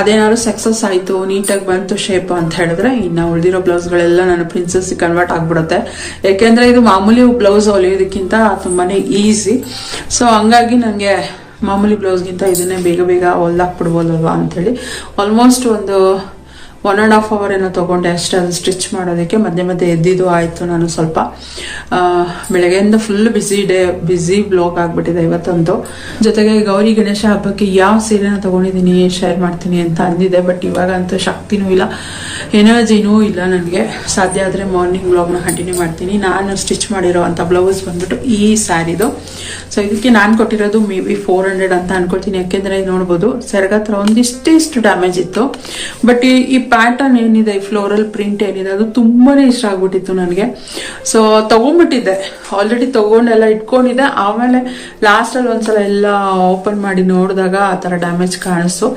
ಅದೇನಾದ್ರು ಸಕ್ಸಸ್ ಆಯಿತು, ನೀಟಾಗಿ ಬಂತು ಶೇಪ್ ಅಂತ ಹೇಳಿದ್ರೆ, ಇನ್ನು ಉಳಿದಿರೋ ಬ್ಲೌಸ್ಗಳೆಲ್ಲ ನಾನು ಪ್ರಿನ್ಸಸ್ ಕನ್ವರ್ಟ್ ಆಗಿಬಿಡುತ್ತೆ. ಯಾಕೆಂದರೆ ಇದು ಮಾಮೂಲಿ ಬ್ಲೌಸ್ ಹೊಲಿಯೋದಕ್ಕಿಂತ ತುಂಬಾ ಈಸಿ ಸೊ ಹಂಗಾಗಿ ನನಗೆ ಮಾಮೂಲಿ ಬ್ಲೌಸ್ಗಿಂತ ಇದನ್ನೇ ಬೇಗ ಬೇಗ ಹೊಲ್ದಾಕ್ಬಿಡ್ಬೋದಲ್ವಾ ಅಂಥೇಳಿ ಆಲ್ಮೋಸ್ಟ್ ಒಂದು ಒನ್ ಆ್ಯಂಡ್ ಹಾಫ್ ಅವರ್ ಏನೋ ತೊಗೊಂಡೆ ಅಷ್ಟೇ ಅದು ಸ್ಟಿಚ್ ಮಾಡೋದಕ್ಕೆ. ಮಧ್ಯೆ ಮಧ್ಯೆ ಎದ್ದಿದ್ದು ಆಯಿತು ನಾನು ಸ್ವಲ್ಪ ಬೆಳಗ್ಗೆಯಿಂದ full busy day busy blog ಆಗಿಬಿಟ್ಟಿದೆ ಇವತ್ತಂತೂ. ಜೊತೆಗೆ ಗೌರಿ ಗಣೇಶ ಹಬ್ಬಕ್ಕೆ ಯಾವ ಸೀರೆನ ತೊಗೊಂಡಿದ್ದೀನಿ ಶೇರ್ ಮಾಡ್ತೀನಿ ಅಂತ ಅಂದಿದ್ದೆ ಬಟ್ ಇವಾಗಂತೂ ಶಕ್ತಿನೂ ಇಲ್ಲ, ಎನರ್ಜಿನೂ ಇಲ್ಲ ನನಗೆ. ಸಾಧ್ಯ ಆದರೆ ಮಾರ್ನಿಂಗ್ ಬ್ಲಾಗ್ನ ಕಂಟಿನ್ಯೂ ಮಾಡ್ತೀನಿ. ನಾನು ಸ್ಟಿಚ್ ಮಾಡಿರೋ ಅಂಥ ಬ್ಲೌಸ್ ಬಂದ್ಬಿಟ್ಟು ಈ ಸ್ಯಾರಿದು. ಸೊ ಇದಕ್ಕೆ ನಾನು ಕೊಟ್ಟಿರೋದು ಮೇ ಬಿ ಫೋರ್ ಹಂಡ್ರೆಡ್ ಅಂತ ಅನ್ಕೊಳ್ತೀನಿ. ಯಾಕೆಂದರೆ ನೋಡ್ಬೋದು ಸರ್ಗತ್ರ ಒಂದಿಷ್ಟಿಷ್ಟು ಡ್ಯಾಮೇಜ್ ಇತ್ತು. ಬಟ್ ಈ ಪ್ಯಾಟರ್ನ್ ಏನಿದೆ, ಈ ಫ್ಲೋರಲ್ ಪ್ರಿಂಟ್ ಏನಿದೆ, ಅದು ತುಂಬಾ ಇಷ್ಟ ಆಗ್ಬಿಟ್ಟಿತ್ತು ನನಗೆ. ಸೊ ತೊಗೊಂಡ್ಬಿಟ್ಟಿದ್ದೆ. ಆಲ್ರೆಡಿ ತಗೊಂಡೆಲ್ಲ ಇಟ್ಕೊಂಡಿದ್ದೆ. ಆಮೇಲೆ ಲಾಸ್ಟಲ್ಲಿ ಒಂದ್ಸಲ ಎಲ್ಲ ಓಪನ್ ಮಾಡಿ ನೋಡಿದಾಗ ಆ ಥರ ಡ್ಯಾಮೇಜ್ ಕಾಣಿಸ್ತು.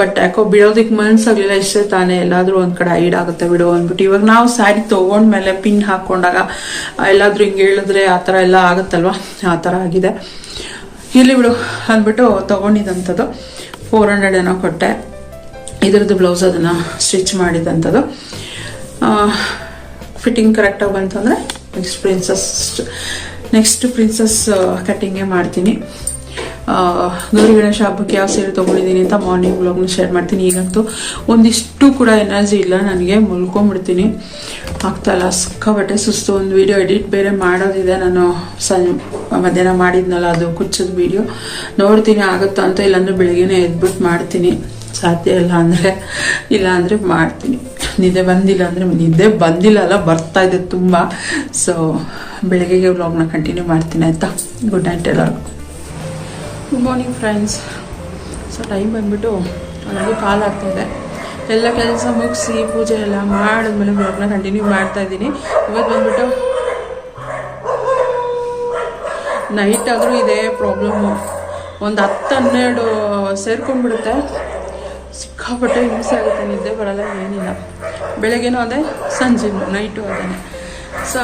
ಬಟ್ ಯಾಕೋ ಬಿಡೋದಕ್ಕೆ ಮನ್ಸಾಗಲಿಲ್ಲ, ಇಷ್ಟೇ ತಾನೇ ಎಲ್ಲಾದರೂ ಒಂದು ಕಡೆ ಐಡ್ ಆಗುತ್ತೆ ಬಿಡು ಅಂದ್ಬಿಟ್ಟು. ಇವಾಗ ನಾವು ಸ್ಯಾರಿ ತೊಗೊಂಡ್ಮೇಲೆ ಪಿನ್ ಹಾಕ್ಕೊಂಡಾಗ ಎಲ್ಲಾದರೂ ಹಿಂಗೆ ಹೇಳಿದ್ರೆ ಆ ಥರ ಎಲ್ಲ ಆಗುತ್ತಲ್ವಾ? ಆ ಥರ ಆಗಿದೆ. ಇಲ್ಲಿ ಬಿಡು ಅಂದ್ಬಿಟ್ಟು ತೊಗೊಂಡಿದ್ದಂಥದ್ದು ಫೋರ್ ಹಂಡ್ರೆಡ್ ಏನೋ ಕೊಟ್ಟೆ. ಇದರದ್ದು ಬ್ಲೌಸ್ ಅದನ್ನು ಸ್ಟಿಚ್ ಮಾಡಿದಂಥದ್ದು. ಫಿಟ್ಟಿಂಗ್ ಕರೆಕ್ಟಾಗಿ ಬಂತು ಅಂದರೆ ನೆಕ್ಸ್ಟ್ ಪ್ರಿನ್ಸಸ್ ನೆಕ್ಸ್ಟ್ ಪ್ರಿನ್ಸಸ್ ಕಟ್ಟಿಂಗೇ ಮಾಡ್ತೀನಿ. ಗೌರಿ ಗಣೇಶ ಹಬ್ಬಕ್ಕೆ ಯಾವ ಸೀರೆ ತೊಗೊಂಡಿದ್ದೀನಿ ಅಂತ ಮಾರ್ನಿಂಗ್ ಬ್ಲಾಗ್ನ ಶೇರ್ ಮಾಡ್ತೀನಿ. ಈಗಂತೂ ಒಂದಿಷ್ಟು ಕೂಡ ಎನರ್ಜಿ ಇಲ್ಲ, ನನಗೆ ಮುಲ್ಕೊಂಡ್ಬಿಡ್ತೀನಿ ಆಗ್ತಾಯಿಲ್ಲ ಸಿಕ್ಕಾಬಟ್ಟೆ ಸುಸ್ತು. ಒಂದು ವಿಡಿಯೋ ಎಡಿಟ್ ಬೇರೆ ಮಾಡೋದಿದೆ. ನಾನು ಸಂ ಮಧ್ಯಾಹ್ನ ಮಾಡಿದ್ನಲ್ಲ, ಅದು ಕುಚ್ಚದ ವಿಡಿಯೋ ನೋಡ್ತೀನಿ, ಆಗುತ್ತೋ ಅಂತ ಇಲ್ಲಾಂದ್ರೆ ಬೆಳಿಗ್ಗೆನೇ ಎದ್ಬಿಟ್ಟು ಮಾಡ್ತೀನಿ. ಸಾಧ್ಯ ಇಲ್ಲ ಅಂದರೆ ಇಲ್ಲ ಅಂದರೆ ಮಾಡ್ತೀನಿ. ನಿದ್ದೆ ಬಂದಿಲ್ಲ ಅಂದರೆ ನಿದ್ದೆ ಬಂದಿಲ್ಲ ಅಲ್ಲ, ಬರ್ತಾ ಇದೆ ತುಂಬ. ಸೊ ಬೆಳಗ್ಗೆಗೆ ವ್ಲಾಗ್ನ ಕಂಟಿನ್ಯೂ ಮಾಡ್ತೀನಿ ಆಯಿತಾ? ಗುಡ್ ನೈಟ್ ಎಲ್ಲರಿಗೂ. Good morning friends so time ಬಂದ್ಬಿಟ್ಟು ನನಗೆ ಕಾಲ್ ಆಗ್ತಾಯಿದೆ ಎಲ್ಲ ಕೆಲಸ ಮುಗಿಸಿ ಪೂಜೆ ಎಲ್ಲ ಮಾಡಿದ್ಮೇಲೆ ಬ್ಲಾಗ್ನ ಕಂಟಿನ್ಯೂ ಮಾಡ್ತಾ ಇದ್ದೀನಿ. ಇವತ್ತು ಬಂದ್ಬಿಟ್ಟು ನೈಟ್ ಆದರೂ ಇದೇ ಪ್ರಾಬ್ಲಮ್ಮು ಒಂದು ಹತ್ತು ಹನ್ನೆರಡು ಸೇರ್ಕೊಂಡ್ಬಿಡುತ್ತೆ. ಸಿಕ್ಕಾಪಟ್ಟೆ ಯೂಸ್ ಆಗುತ್ತೆ, ನಿದ್ದೆ ಬರಲ್ಲ, ಏನಿಲ್ಲ. ಬೆಳಗ್ಗೆನೂ ಅದೇ ಸಂಜೆನೂ ನೈಟು ಅದೇ ಸೊ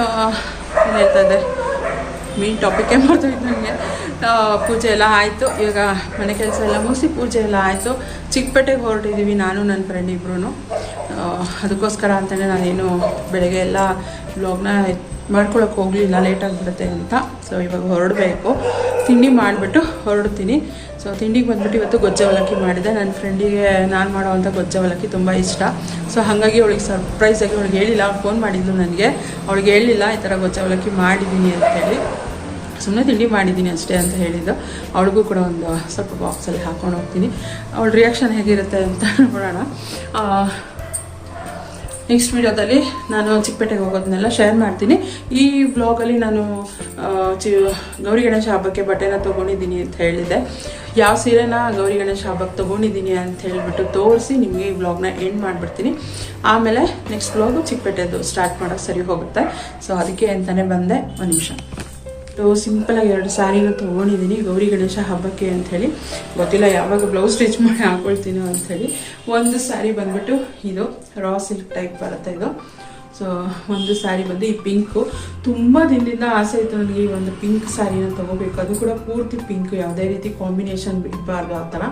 ಏನು ಹೇಳ್ತಾ ಮೇನ್ ಟಾಪಿಕೇ ಮಾಡ್ತೋಯ್ತು ನನಗೆ ಪೂಜೆ ಎಲ್ಲ ಆಯಿತು. ಇವಾಗ ಮನೆ ಕೆಲಸ ಎಲ್ಲ ಮುಗಿಸಿ ಪೂಜೆ ಎಲ್ಲ ಆಯಿತು. ಚಿಕ್ಕಪೇಟೆಗೆ ಹೊರಟಿದ್ದೀವಿ ನಾನು ನನ್ನ ಫ್ರೆಂಡ್ ಇಬ್ಬರು ಅದಕ್ಕೋಸ್ಕರ ಅಂತಲೇ ನಾನೇನು ಬೆಳಗ್ಗೆ ಎಲ್ಲ ಬ್ಲಾಗ್ನ ಮಾಡ್ಕೊಳಕ್ಕೆ ಹೋಗಲಿಲ್ಲ ಲೇಟ್ ಆಗಿಬಿಡುತ್ತೆ ಅಂತ. ಸೊ ಇವಾಗ ಹೊರಡಬೇಕು. ತಿಂಡಿ ಮಾಡಿಬಿಟ್ಟು ಹೊರಡ್ತೀನಿ. ಸೊ ತಿಂಡಿಗೆ ಬಂದ್ಬಿಟ್ಟು ಇವತ್ತು ಗೊಜ್ಜವಲಕ್ಕಿ ಮಾಡಿದೆ. ನನ್ನ ಫ್ರೆಂಡಿಗೆ ನಾನು ಮಾಡೋವಂಥ ಗೊಜ್ಜೆ ಅವಲಕ್ಕಿ ತುಂಬ ಇಷ್ಟ. ಸೊ ಹಾಗಾಗಿ ಅವಳಿಗೆ ಸರ್ಪ್ರೈಸಾಗಿ ಅವಳಿಗೆ ಹೇಳಿಲ್ಲ. ಫೋನ್ ಮಾಡಿದ್ಲು ನನಗೆ. ಅವಳಿಗೆ ಹೇಳಿಲ್ಲ, ಈ ಥರ ಗೊಜ್ಜವಲಕ್ಕಿ ಮಾಡಿದ್ದೀನಿ ಅಂತೇಳಿ ಸುಮ್ಮನೆ ತಿಂಡಿ ಮಾಡಿದ್ದೀನಿ ಅಷ್ಟೇ ಅಂತ ಹೇಳಿದ್ದು. ಅವಳಿಗೂ ಕೂಡ ಒಂದು ಸ್ವಲ್ಪ ಬಾಕ್ಸಲ್ಲಿ ಹಾಕೊಂಡು ಹೋಗ್ತೀನಿ. ಅವಳ ರಿಯಾಕ್ಷನ್ ಹೇಗಿರುತ್ತೆ ಅಂತ ನೋಡೋಣ. ನೆಕ್ಸ್ಟ್ ವೀಡಿಯೋದಲ್ಲಿ ನಾನು ಚಿಕ್ಕಪೇಟೆಗೆ ಹೋಗೋದನ್ನೆಲ್ಲ ಶೇರ್ ಮಾಡ್ತೀನಿ. ಈ ವ್ಲಾಗಲ್ಲಿ ನಾನು ಚಿ, ಗೌರಿ ಗಣೇಶ ಹಬ್ಬಕ್ಕೆ ಬಟ್ಟೆನ ತೊಗೊಂಡಿದ್ದೀನಿ ಅಂತ ಹೇಳಿದೆ ಯಾವ ಸೀರೆನ ಗೌರಿ ಗಣೇಶ ಹಬ್ಬಕ್ಕೆ ತೊಗೊಂಡಿದ್ದೀನಿ ಅಂತ ಹೇಳಿಬಿಟ್ಟು ತೋರಿಸಿ ನಿಮಗೆ ಈ ವ್ಲಾಗ್ನ ಎಂಡ್ ಮಾಡಿಬಿಡ್ತೀನಿ. ಆಮೇಲೆ ನೆಕ್ಸ್ಟ್ ವ್ಲಾಗು ಚಿಕ್ಕಪೇಟೆದು ಸ್ಟಾರ್ಟ್ ಮಾಡೋಕ್ಕೆ ಸರಿ ಹೋಗುತ್ತೆ. ಸೊ ಅದಕ್ಕೆ ಅಂತಲೇ ಬಂದೆ. ಒಂದು ನಿಮಿಷ. ಸಿಂಪಲಾಗಿ ಎರಡು ಸ್ಯಾರಿನ ತೊಗೊಂಡಿದ್ದೀನಿ. ಗೌರಿ ಗಣೇಶ ಹಬ್ಬಕ್ಕೆ ಅಂಥೇಳಿ. ಗೊತ್ತಿಲ್ಲ ಯಾವಾಗ ಬ್ಲೌಸ್ ಸ್ಟಿಚ್ ಮಾಡಿ ಹಾಕೊಳ್ತೀನೋ ಅಂಥೇಳಿ. ಒಂದು ಸ್ಯಾರಿ ಬಂದ್ಬಿಟ್ಟು ಇದು ರಾ ಸಿಲ್ಕ್ ಟೈಪ್ ಬರುತ್ತೆ ಇದು. ಸೊ ಒಂದು ಸ್ಯಾರಿ ಬಂದು ಈ ಪಿಂಕು ತುಂಬ ದಿನದಿಂದ ಆಸೆ ಇತ್ತು ನನಗೆ ಈ ಒಂದು ಪಿಂಕ್ ಸ್ಯಾರಿನ ತೊಗೋಬೇಕು. ಅದು ಕೂಡ ಪೂರ್ತಿ ಪಿಂಕ್ ಯಾವುದೇ ರೀತಿ ಕಾಂಬಿನೇಷನ್ ಇರಬಾರ್ದು ಆ ಥರ.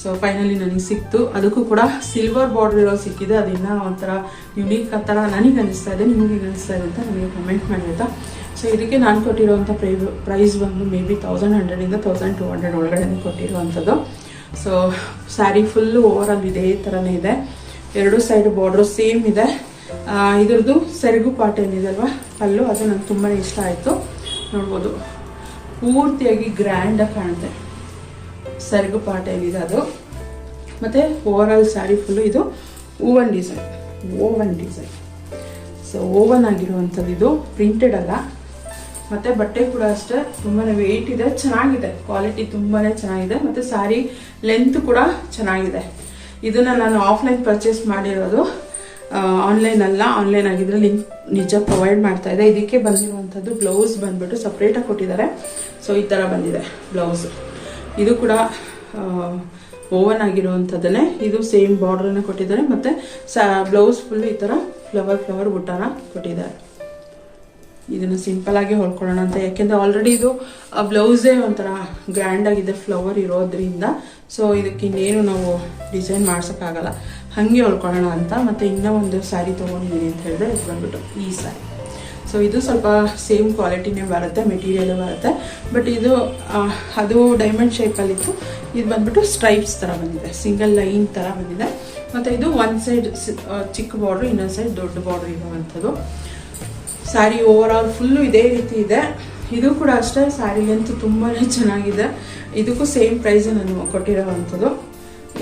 ಸೊ ಫೈನಲಿ ನನಗೆ ಸಿಕ್ತು. ಅದಕ್ಕೂ ಕೂಡ ಸಿಲ್ವರ್ ಬಾರ್ಡರ್ ಇರೋ ಸಿಕ್ಕಿದೆ. ಅದನ್ನು ಒಂಥರ ಯುನೀಕ್ ಆ ಥರ ನನಗೆ ಅನಿಸ್ತಾ ಇದೆ. ನಿಮಗೆ ಅನಿಸ್ತಾ ಇದೆ ಅಂತ ನನಗೆ ಕಮೆಂಟ್ ಮಾಡಿ ಆಯ್ತಾ? ಸೊ ಇದಕ್ಕೆ ನಾನು ಕೊಟ್ಟಿರುವಂಥ ಪ್ರೈ ಪ್ರೈಸ್ ಬಂದು ಮೇ ಬಿ ತೌಸಂಡ್ ಹಂಡ್ರೆಡಿಂದ ತೌಸಂಡ್ ಟು ಹಂಡ್ರೆಡ್ ಒಳಗಡೆ ಕೊಟ್ಟಿರುವಂಥದ್ದು. ಸೊ ಸ್ಯಾರಿ ಫುಲ್ಲು ಓವರಲ್ ಇದೇ ಥರನೇ ಇದೆ. ಎರಡು ಸೈಡ್ ಬಾರ್ಡ್ರು ಸೇಮ್ ಇದೆ. ಇದರದ್ದು ಸೆರಗು ಪಾಟ್ ಏನಿದೆ ಅಲ್ವಾ? ಅಲ್ಲೂ ಅದು ನಂಗೆ ತುಂಬಾ ಇಷ್ಟ ಆಯಿತು. ನೋಡ್ಬೋದು. ಪೂರ್ತಿಯಾಗಿ ಗ್ರ್ಯಾಂಡಾಗಿ ಕಾಣುತ್ತೆ. ಸೆರಗು ಪಾಟ್ ಏನಿದೆ ಅದು. ಮತ್ತು ಓವರ್ ಆಲ್ ಸ್ಯಾರಿ ಫುಲ್ಲು ಇದು woven design woven design so woven ಆಗಿರುವಂಥದ್ದು ಇದು ಪ್ರಿಂಟೆಡ್ ಅಲ್ಲ. ಮತ್ತು ಬಟ್ಟೆ ಕೂಡ ಅಷ್ಟೇ ತುಂಬಾ ವೆಯ್ಟ್ ಇದೆ, ಚೆನ್ನಾಗಿದೆ. ಕ್ವಾಲಿಟಿ ತುಂಬಾ ಚೆನ್ನಾಗಿದೆ. ಮತ್ತು ಸ್ಯಾರಿ ಲೆಂತ್ ಕೂಡ ಚೆನ್ನಾಗಿದೆ. ಇದನ್ನು ನಾನು ಆಫ್ಲೈನ್ ಪರ್ಚೇಸ್ ಮಾಡಿರೋದು ಆನ್ಲೈನ್ ಅಲ್ಲ ಆನ್ಲೈನ್ ಆಗಿದ್ರೆ ಲಿಂಕ್ ನಿಜ ಪ್ರೊವೈಡ್ ಮಾಡ್ತಾ ಇದೆ. ಇದಕ್ಕೆ ಬಂದಿರುವಂಥದ್ದು ಬ್ಲೌಸ್ ಬಂದ್ಬಿಟ್ಟು ಸಪ್ರೇಟಾಗಿ ಕೊಟ್ಟಿದ್ದಾರೆ. ಸೊ ಈ ಥರ ಬಂದಿದೆ ಬ್ಲೌಸ್ ಇದು ಕೂಡ ಓವನ್ ಆಗಿರುವಂಥದ್ದನ್ನೇ, ಇದು ಸೇಮ್ ಬಾರ್ಡ್ರನ್ನ ಕೊಟ್ಟಿದ್ದಾರೆ. ಮತ್ತು ಸಾ ಬ್ಲೌಸ್ ಫುಲ್ ಈ ಥರ ಫ್ಲವರ್ ಫ್ಲವರ್ ಬುಟ್ಟಾನ ಕೊಟ್ಟಿದ್ದಾರೆ. ಇದನ್ನು ಆಗಿ ಹೊಲ್ಕೊಳ್ಳೋಣ ಅಂತ. ಯಾಕೆಂದರೆ ಆಲ್ರೆಡಿ ಇದು ಬ್ಲೌಸೇ ಒಂಥರ ಗ್ರ್ಯಾಂಡ್ ಆಗಿದೆ ಫ್ಲವರ್ ಇರೋದ್ರಿಂದ. ಸೊ ಇದಕ್ಕೆ ಇನ್ನೇನು ನಾವು ಡಿಸೈನ್ ಮಾಡ್ಸೋಕ್ಕಾಗಲ್ಲ. ಹಾಗೆ ಹೊಲ್ಕೊಳ್ಳೋಣ ಅಂತ. ಮತ್ತೆ ಇನ್ನೂ ಒಂದು ಸ್ಯಾರಿ ತೊಗೊಂಡಿದ್ದೀನಿ ಅಂತ ಹೇಳಿದ್ರೆ ಇದು ಬಂದ್ಬಿಟ್ಟು ಈ ಸ್ಯಾರಿ ಸೊ ಇದು ಸ್ವಲ್ಪ ಸೇಮ್ ಕ್ವಾಲಿಟಿನೇ ಬರುತ್ತೆ ಮೆಟೀರಿಯಲ್ ಬರುತ್ತೆ. ಬಟ್ ಇದು ಅದು ಡೈಮಂಡ್ ಶೇಪಲ್ಲಿತ್ತು ಇದು ಬಂದ್ಬಿಟ್ಟು ಸ್ಟ್ರೈಪ್ಸ್ ಥರ ಬಂದಿದೆ. ಸಿಂಗಲ್ ಲೈನ್ ಥರ ಬಂದಿದೆ. ಮತ್ತು ಇದು ಒನ್ ಸೈಡ್ ಚಿಕ್ಕ ಬಾರ್ಡ್ರು ಇನ್ನೊಂದು ಸೈಡ್ ದೊಡ್ಡ ಬಾರ್ಡ್ರ್ ಇರುವಂಥದ್ದು. ಸ್ಯಾರಿ ಓವರ್ ಆಲ್ ಫುಲ್ಲು ಇದೇ ರೀತಿ ಇದೆ. ಇದು ಕೂಡ ಅಷ್ಟೇ ಸ್ಯಾರಿ ಅಂತೂ ತುಂಬಾ ಚೆನ್ನಾಗಿದೆ. ಇದಕ್ಕೂ ಸೇಮ್ ಪ್ರೈಸ್ ನಾನು ಕೊಟ್ಟಿರೋವಂಥದ್ದು.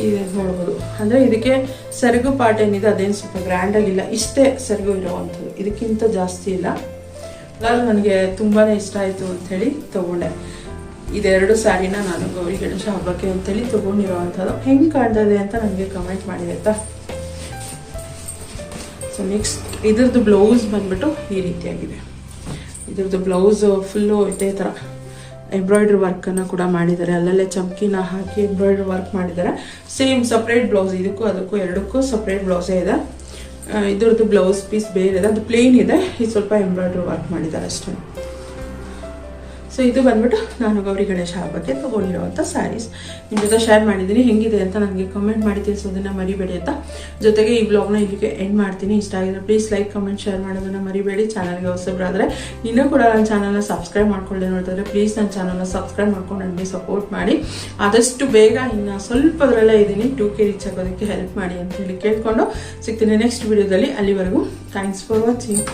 ಇದು ನೋಡ್ಬೋದು. ಅಂದರೆ ಇದಕ್ಕೆ ಸೆರಗು ಪಾರ್ಟ್ ಏನಿದೆ, ಅದೇನು ಸ್ವಲ್ಪ ಗ್ರ್ಯಾಂಡ್ ಆಗಿಲ್ಲ ಇಷ್ಟೇ ಸರಿಗು ಇರೋವಂಥದ್ದು. ಇದಕ್ಕಿಂತ ಜಾಸ್ತಿ ಇಲ್ಲ. ಅದಾದ್ರೆ ನನಗೆ ತುಂಬಾ ಇಷ್ಟ ಆಯಿತು ಅಂಥೇಳಿ ತೊಗೊಂಡೆ. ಇದೆರಡು ಸ್ಯಾರಿನ ನಾನು ಗೌರಿ ಗಣೇಶ ಹಬ್ಬಕ್ಕೆ ಅಂತೇಳಿ ತೊಗೊಂಡಿರೋವಂಥದ್ದು. ಹೆಂಗೆ ಕಾಣ್ತದೆ ಅಂತ ನನಗೆ ಕಮೆಂಟ್ ಮಾಡಿ ಆಯಿತಾ? ಸೊ ನೆಕ್ಸ್ಟ್ ಇದ್ರದ್ದು ಬ್ಲೌಸ್ ಬಂದ್ಬಿಟ್ಟು ಈ ರೀತಿಯಾಗಿದೆ. ಇದ್ರದ್ದು ಬ್ಲೌಸ್ ಫುಲ್ಲು ಇದೇ ಥರ ಎಂಬ್ರಾಯ್ಡ್ರಿ ವರ್ಕನ್ನು ಕೂಡ ಮಾಡಿದ್ದಾರೆ. ಅಲ್ಲಲ್ಲೇ ಚಮ್ಕಿನ ಹಾಕಿ ಎಂಬ್ರಾಯ್ಡ್ರಿ ವರ್ಕ್ ಮಾಡಿದ್ದಾರೆ. ಸೇಮ್ ಸಪ್ರೇಟ್ ಬ್ಲೌಸ್ ಇದಕ್ಕೂ ಅದಕ್ಕೂ ಎರಡಕ್ಕೂ ಸಪ್ರೇಟ್ ಬ್ಲೌಸೇ ಇದೆ. ಇದರದ್ದು ಬ್ಲೌಸ್ ಪೀಸ್ ಬೇರೆ ಇದೆ. ಅದು ಪ್ಲೇನ್ ಇದೆ. ಇದು ಸ್ವಲ್ಪ ಎಂಬ್ರಾಯ್ಡ್ರಿ ವರ್ಕ್ ಮಾಡಿದ್ದಾರೆ ಅಷ್ಟೇ. ಸೊ ಇದು ಬಂದ್ಬಿಟ್ಟು ನಾನು ಗೌರಿ ಗಣೇಶ ಹಬ್ಬಕ್ಕೆ ತೊಗೊಂಡಿರುವಂಥ ಸ್ಯಾರೀಸ್ ನಿಮ್ಮ ಜೊತೆ ಶೇರ್ ಮಾಡಿದ್ದೀನಿ, ಹೆಂಗಿದೆ ಅಂತ ನನಗೆ ಕಮೆಂಟ್ ಮಾಡಿ ತಿಳಿಸೋದನ್ನ ಮರಿಬೇಡಿ ಅಂತ ಜೊತೆಗೆ ಈ ಬ್ಲಾಗ್ನ ಇಲ್ಲಿಗೆ ಎಂಡ್ ಮಾಡ್ತೀನಿ. ಇಷ್ಟ ಆಗಿದ್ರೆ ಪ್ಲೀಸ್ ಲೈಕ್ ಕಮೆಂಟ್ ಶೇರ್ ಮಾಡೋದನ್ನ ಮರಿಬೇಡಿ. ಚಾನಲ್ಗೆ ಹೊಸಬ್ರಾದರೆ ಇನ್ನೂ ಕೂಡ ನನ್ನ ಚಾನಲ್ನ ಸಬ್ಸ್ಕ್ರೈಬ್ ಮಾಡ್ಕೊಳ್ಳಿ ನೋಡಿದ್ರೆ ಪ್ಲೀಸ್ ನನ್ನ ಚಾನಲ್ನ ಸಬ್ಸ್ಕ್ರೈಬ್ ಮಾಡ್ಕೊಂಡು ನನಗೆ ಸಪೋರ್ಟ್ ಮಾಡಿ. ಆದಷ್ಟು ಬೇಗ ಇನ್ನು ಸ್ವಲ್ಪದರಲ್ಲೇ ಇದ್ದೀನಿ. ಟೂ ಕೆ ರೀಚ್ ಆಗೋದಕ್ಕೆ ಹೆಲ್ಪ್ ಮಾಡಿ ಅಂತ ಹೇಳಿ ಕೇಳ್ಕೊಂಡು ಸಿಗ್ತೀನಿ ನೆಕ್ಸ್ಟ್ ವಿಡಿಯೋದಲ್ಲಿ ಅಲ್ಲಿವರೆಗೂ ಥ್ಯಾಂಕ್ಸ್ ಫಾರ್ ವಾಚಿಂಗ್